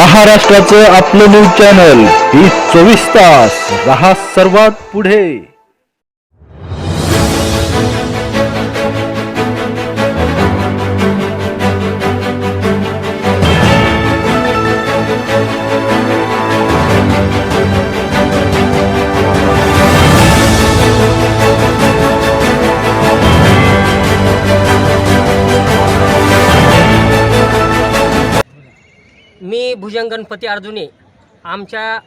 महाराष्ट्राचं आपलं news channel ही चोवीस तास. रहा सर्वात पुढे. भुजंग गणपती अर्जुने आमच्या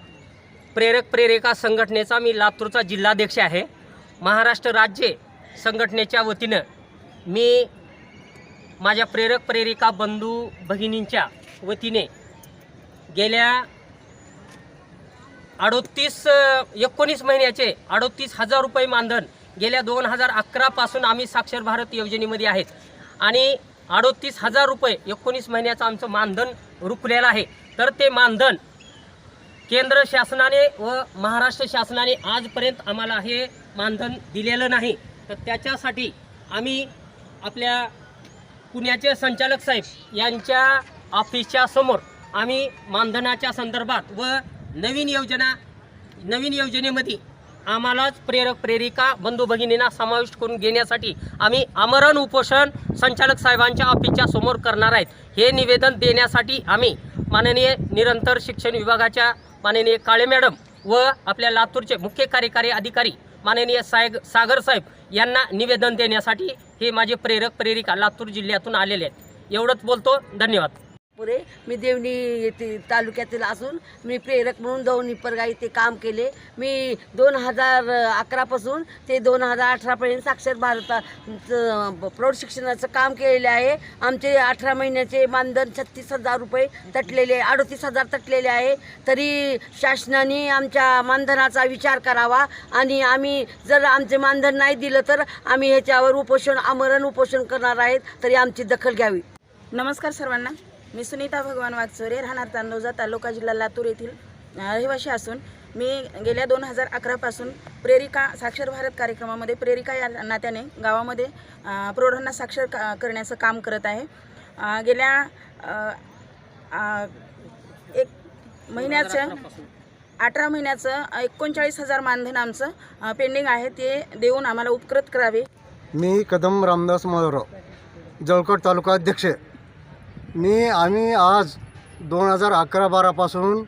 प्रेरक प्रेरिका संघटनेचा मी लातूरचा जिल्हाध्यक्ष आहे. महाराष्ट्र राज्य संघटनेच्या वतीनं मी माझ्या प्रेरक प्रेरिका बंधू भगिनींच्या वतीने गेल्या अडोतीस एकोणीस महिन्याचे अडोतीस हजार रुपये मानधन गेल्या दोन हजार अकरापासून आम्ही साक्षर भारत योजनेमध्ये आहेत. आणि अडोतीस हजार रुपये एकोणीस महिन्याचं आमचं मानधन रुकलेलं आहे. तर ते मानधन केंद्र शासनाने व महाराष्ट्र शासनाने आजपर्यंत आम्हाला हे मानधन दिलेलं नाही. तर त्याच्यासाठी आम्ही आपल्या पुण्याचे संचालक साहेब यांच्या ऑफिसच्या समोर आम्ही मानधनाच्या संदर्भात व नवीन योजना नवीन योजनेमध्ये आम्हालाच प्रेरक प्रेरिका बंधू भगिनींना समाविष्ट करून घेण्यासाठी आम्ही आमरण उपोषण संचालक साहेबांच्या ऑफिसच्या समोर करणार आहेत. हे निवेदन देण्यासाठी आम्ही माननीय निरंतर शिक्षण विभागाच्या माननीय काळे मॅडम व आपल्या लातूरचे मुख्य कार्यकारी अधिकारी माननीय साहेब सागर साहेब यांना निवेदन देण्यासाठी हे माझे प्रेरक प्रेरिका लातूर जिल्ह्यातून आलेले आहेत. एवढंच बोलतो. धन्यवाद. पुरे मी देवणी येथे तालुक्यातील असून मी प्रेरक म्हणून जाऊन निपरगा इथे काम केले. मी दोन हजार अकरापासून ते दोन हजार अठरापर्यंत साक्षर भारतात प्रौढ शिक्षणाचं काम केलेले आहे. आमचे अठरा महिन्याचे मानधन छत्तीस हजार रुपये तटलेले अडतीस हजार तटलेले आहे. तरी शासनाने आमच्या मानधनाचा विचार करावा आणि आम्ही जर आमचे मानधन नाही दिलं तर आम्ही ह्याच्यावर उपोषण आमरण उपोषण करणार आहेत. तरी आमची दखल घ्यावी. नमस्कार सर्वांना. मी सुनीता भगवान वागचोरे राहणार तांदोजा तालुका जिल्हा लातूर येथील रहिवाशी असून मी गेल्या दोन हजार अकरापासून प्रेरिका साक्षर भारत कार्यक्रमामध्ये प्रेरिका या नात्याने गावामध्ये प्रौढांना साक्षर का करण्याचं काम करत आहे. गेल्या एक महिन्याचं अठरा महिन्याचं एकोणचाळीस हजार मानधन आमचं पेंडिंग आहे ते देऊन आम्हाला उपकृत करावे. मी कदम रामदास मधुराव जळकोट तालुका अध्यक्ष. मी आम्ही आज दोन हजार अकरा बारापासून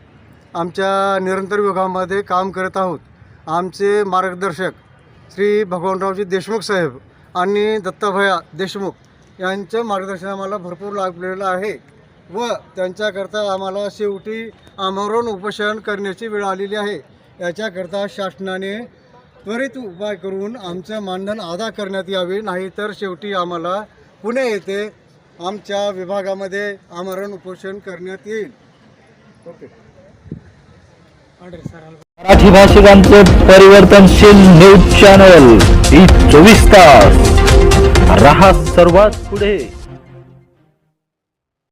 आमच्या निरंतर विभागामध्ये काम करत आहोत. आमचे मार्गदर्शक श्री भगवानरावजी देशमुख साहेब आणि दत्ताभया देशमुख यांचं मार्गदर्शन आम्हाला भरपूर लाभलेलं आहे व त्यांच्याकरता आम्हाला शेवटी आमरण उपोषण करण्याची वेळ आलेली आहे. याच्याकरता शासनाने त्वरित उपाय करून आमचं मानधन अदा करण्यात यावे नाहीतर शेवटी आम्हाला पुणे येथे आमच्या विभागामध्ये आमरण उपोषण करण्यात येईल. ओके. मराठी भाषिकांचं परिवर्तनशील न्यूज चॅनल ही चोवीस तास. रहा सर्वात पुढे.